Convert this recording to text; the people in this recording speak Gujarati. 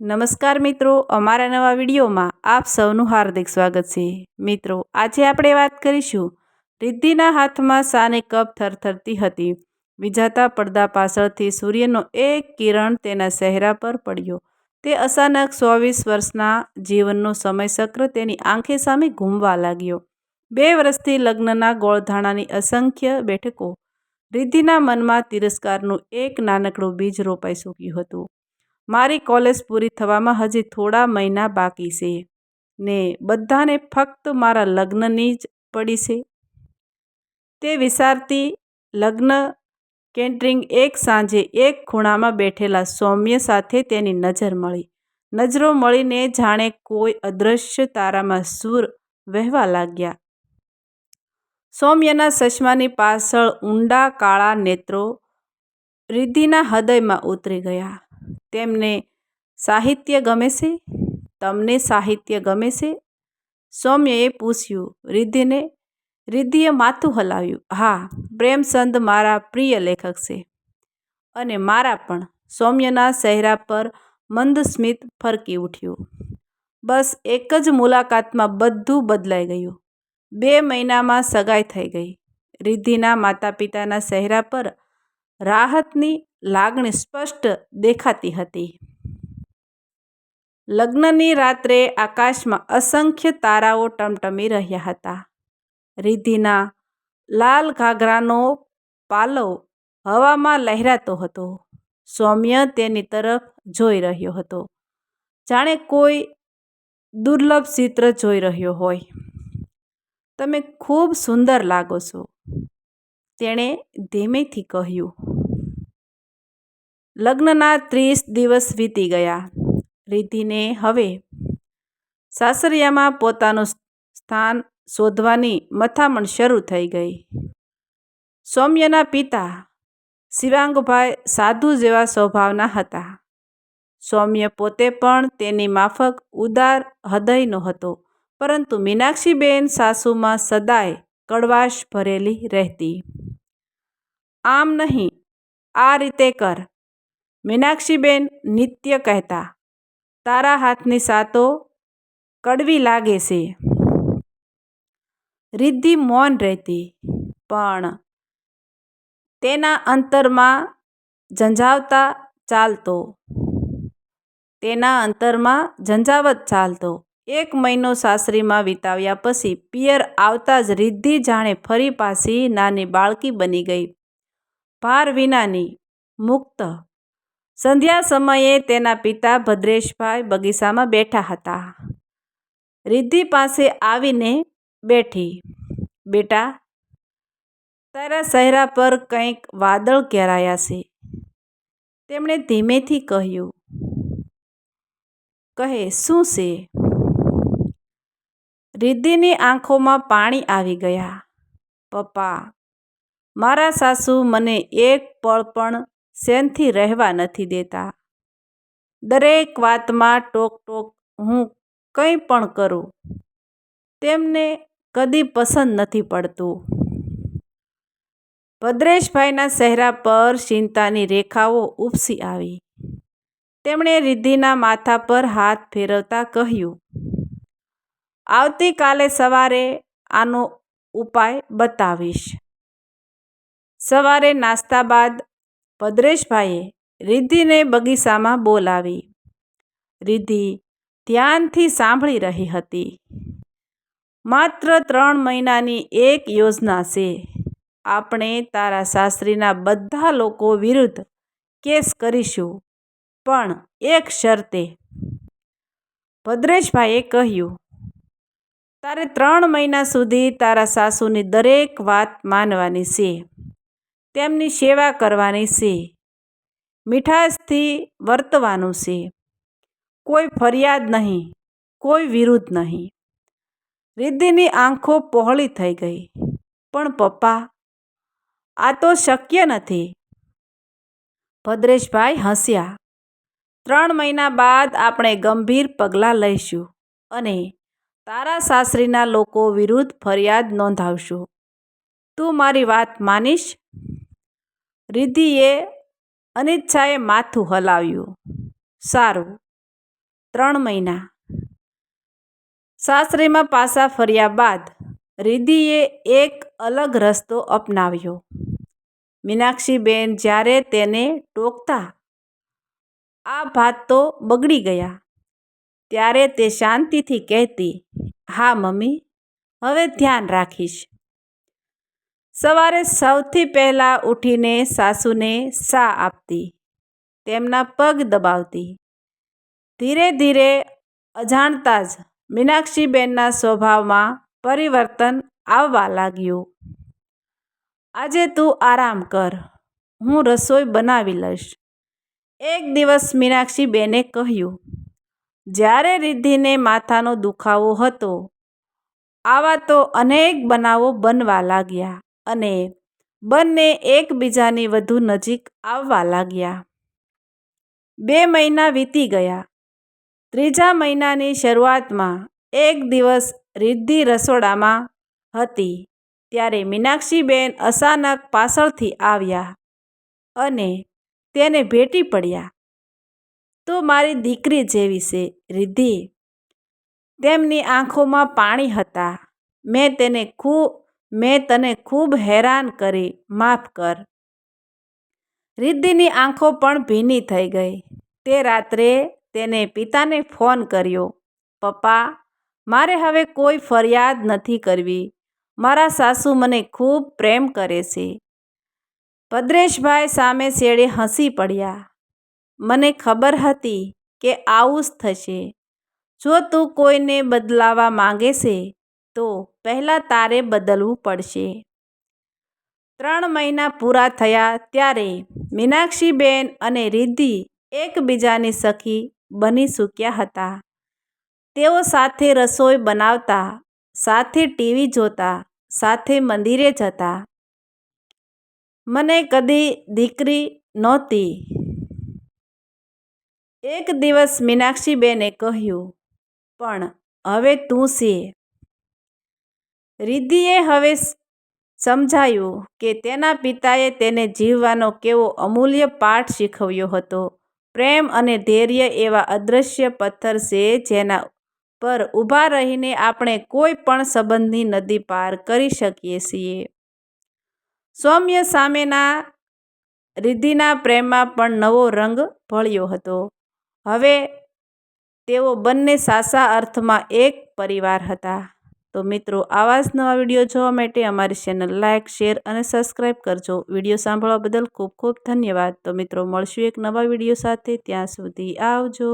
નમસ્કાર મિત્રો, અમારા નવા વિડીયોમાં આપ સૌનું હાર્દિક સ્વાગત છે. મિત્રો, આજે આપણે વાત કરીશું રિદ્ધિના હાથમાં સાને કપ થરથરતી હતી. વિજાતા પડદા પાછળથી સૂર્યનો એક કિરણ તેના ચહેરા પર પડ્યો. તે અચાનક ચોવીસ વર્ષના જીવનનો સમયચક્ર તેની આંખે સામે ઘૂમવા લાગ્યો. બે વર્ષથી લગ્નના ગોળધાણાની અસંખ્ય બેઠકો. રિદ્ધિના મનમાં તિરસ્કારનું એક નાનકડું બીજ રોપાઈ ચૂક્યું હતું. મારી કોલેજ પૂરી થવામાં હજી થોડા મહિના બાકી છે. ને બધાને ફક્ત મારા લગ્નની જ પડી છે. તે વિચારતી લગ્ન કેન્ટ્રિંગ એક સાંજે એક ખૂણામાં બેઠેલા સૌમ્ય સાથે તેની નજર મળી. નજરો મળીને જાણે કોઈ અદૃશ્ય તારામાં સૂર વહેવા લાગ્યા. સૌમ્યના ચશ્માની પાછળ ઊંડા કાળા નેત્રો રિદ્ધિના હૃદયમાં ઉતરી ગયા. તેમને સાહિત્ય ગમે છે? તમને સાહિત્ય ગમે છે? સૌમ્યએ પૂછ્યું. રિદ્ધિને, રિદ્ધિએ માથું હલાવ્યું. હા, પ્રેમચંદ મારા પ્રિય લેખક છે. અને મારા પણ. સૌમ્યના ચહેરા પર મંદ સ્મિત ફરકી ઉઠ્યું. બસ એક જ મુલાકાતમાં બધું બદલાઈ ગયું. બે મહિનામાં સગાઈ થઈ ગઈ. રિદ્ધિના માતા પિતાના ચહેરા પર રાહતની લાગણી સ્પષ્ટ દેખાતી હતી. લગ્નની રાત્રે આકાશમાં અસંખ્ય તારાઓ ટમટમી રહ્યા હતા. રિદ્ધિના લાલ ઘાઘરાનો પાલવ હવામાં લહેરાતો હતો. સૌમ્ય તેની તરફ જોઈ રહ્યો હતો. જાણે કોઈ દુર્લભ ચિત્ર જોઈ રહ્યો હોય. તમે ખૂબ સુંદર લાગો છો. તેણે ધીમેથી કહ્યું, લગ્નના ત્રીસ દિવસ વીતી ગયા. રિધિને હવે સાસરિયામાં પોતાનું સ્થાન શોધવાની મથામણ શરૂ થઈ ગઈ. સૌમ્યના પિતા શિવાંગભાઈ સાધુ જેવા સ્વભાવના હતા. સૌમ્ય પોતે પણ તેની માફક, ઉદાર હૃદયનો હતો. પરંતુ મીનાક્ષીબેન સાસુમાં સદાય કડવાશ ભરેલી રહેતી. આમ નહીં, આ રીતે કર. મીનાક્ષીબેન નિત્ય કહેતા, તારા હાથની સાતો કડવી લાગે છે. રિદ્ધિ મૌન રહેતી, પણ તેના અંતરમાં ઝંઝાવતા ચાલતો. તેના અંતરમાં ઝંઝાવત ચાલતો. એક મહિનો સાસરીમાં વિતાવ્યા પછી પિયર આવતા જ રિદ્ધિ જાણે ફરી પાછી નાની બાળકી બની ગઈ. ભાર વિનાની મુક્ત. સંધ્યા સમયે તેના પિતા ભદ્રેશભાઈ બગીચામાં બેઠા હતા. રિદ્ધિ પાસે આવીને બેઠી. બેટા, તારા ચહેરા પર કંઈક વાદળ ઘેરાયા છે. તેમણે ધીમેથી કહ્યું. કહે, શું છે? રિદ્ધિની આંખોમાં પાણી આવી ગયા. પપ્પા, મારા સાસુ મને એક પળ પણ શેનથી રહેવા નથી દેતા. દરેક વાતમાં ટોક ટોક હું કંઈ પણ કરું, તેમને કદી પસંદ નથી પડતું. ભદ્રેશભાઈના ચહેરા પર ચિંતાની રેખાઓ ઉપસી આવી. તેમણે રિદ્ધિના માથા પર હાથ ફેરવતા કહ્યું આવતીકાલે સવારે આનો ઉપાય બતાવીશ. સવારે નાસ્તા બાદ ભદ્રેશભાઈએ રિદ્ધિને બગીચામાં બોલાવી. રિદ્ધિ ધ્યાનથી સાંભળી રહી હતી. માત્ર ત્રણ મહિનાની એક યોજના છે. આપણે તારા સાસરીના બધા લોકો વિરુદ્ધ કેસ કરીશું, પણ એક શરતે. ભદ્રેશભાઈએ કહ્યું તારે ત્રણ મહિના સુધી તારા સાસુની દરેક વાત માનવાની છે. તેમની સેવા કરવાની છે. મીઠાશથી વર્તવાનું છે. કોઈ ફરિયાદ નહીં, કોઈ વિરુદ્ધ નહીં. રિદ્ધિની આંખો પહોળી થઈ ગઈ. પણ પપ્પા, આ તો શક્ય નથી. ભદ્રેશભાઈ હસ્યા. ત્રણ મહિના બાદ આપણે ગંભીર પગલાં લઈશું અને તારા સાસરીના લોકો વિરુદ્ધ ફરિયાદ નોંધાવશું. તું મારી વાત માનીશ? રિદ્ધિએ અનિચ્છાએ માથું હલાવ્યું. સારું. ત્રણ મહિના. સાસરીમાં પાછા ફર્યા બાદ રિદ્ધિએ એક અલગ રસ્તો અપનાવ્યો. મીનાક્ષીબેન જ્યારે તેને ટોકતા, આ ભાત તો બગડી ગયા. ત્યારે તે શાંતિથી કહેતી, હા, મમ્મી, હવે ધ્યાન રાખીશ. સવારે સૌથી પહેલાં ઉઠીને સાસુને સા આપતી, તેમના પગ દબાવતી. ધીરે ધીરે અજાણતા જ મીનાક્ષીબેનના સ્વભાવમાં પરિવર્તન આવવા લાગ્યું. આજે તું આરામ કર, હું રસોઈ બનાવી લઈશ. એક દિવસ મીનાક્ષીબેને કહ્યું જ્યારે રિદ્ધિને માથાનો દુખાવો હતો, આવા તો અનેક બનાવો બનવા લાગ્યા અને બંને એકબીજાની વધુ નજીક આવવા લાગ્યા. બે મહિના વીતી ગયા. ત્રીજા મહિનાની શરૂઆતમાં એક દિવસ રિદ્ધિ રસોડામાં હતી, ત્યારે મીનાક્ષીબેન અચાનક પાછળથી આવ્યા અને તેને ભેટી પડ્યા. તો મારી દીકરી જેવી છે, રિદ્ધિ. તેમની આંખોમાં પાણી હતા. મેં તેને ખૂબ, મેં તને ખૂબ હેરાન કરી, માફ કર. રિદ્ધિની આંખો પણ ભીની થઈ ગઈ. તે રાત્રે તેને પિતાને ફોન કર્યો, પપ્પા, મારે હવે કોઈ ફરિયાદ નથી કરવી. મારા સાસુ મને ખૂબ પ્રેમ કરે છે. ભદ્રેશભાઈ સામે શેડે હસી પડ્યા. મને ખબર હતી કે આવું જ થશે. જો તું કોઈને બદલાવા માંગે છે, તો પહેલાં તારે બદલવું પડશે. ત્રણ મહિના પૂરા થયા ત્યારે મીનાક્ષીબેન અને રિદ્ધિ એકબીજાની સખી બની ચૂક્યા હતા. તેઓ સાથે રસોઈ બનાવતા, સાથે ટીવી જોતા, સાથે મંદિરે જતા. મને કદી દીકરી નહોતી. એક દિવસ મીનાક્ષીબેને કહ્યું, પણ હવે તું સે. રિદ્ધિએ હવે સમજાયું કે તેના પિતાએ તેને જીવવાનો કેવો અમૂલ્ય પાઠ શીખવ્યો હતો. પ્રેમ અને ધૈર્ય એવા અદૃશ્ય પથ્થર છે જેના પર ઊભા રહીને આપણે કોઈ પણ સંબંધની નદી પાર કરી શકીએ છીએ. સૌમ્ય સામેના રિદ્ધિના પ્રેમમાં પણ નવો રંગ ભળ્યો હતો. હવે તેઓ બંને સાચા અર્થમાં એક પરિવાર હતા. તો મિત્રો, આવા જ નવા વીડિયો જોવા માટે અમારી ચેનલ લાઇક શેર અને સબસ્ક્રાઈબ કરજો. વીડિયો સાંભળવા બદલ ખૂબ ખૂબ ધન્યવાદ. તો મિત્રો, મળશું એક નવા વીડિયો સાથે. ત્યાં સુધી આવજો.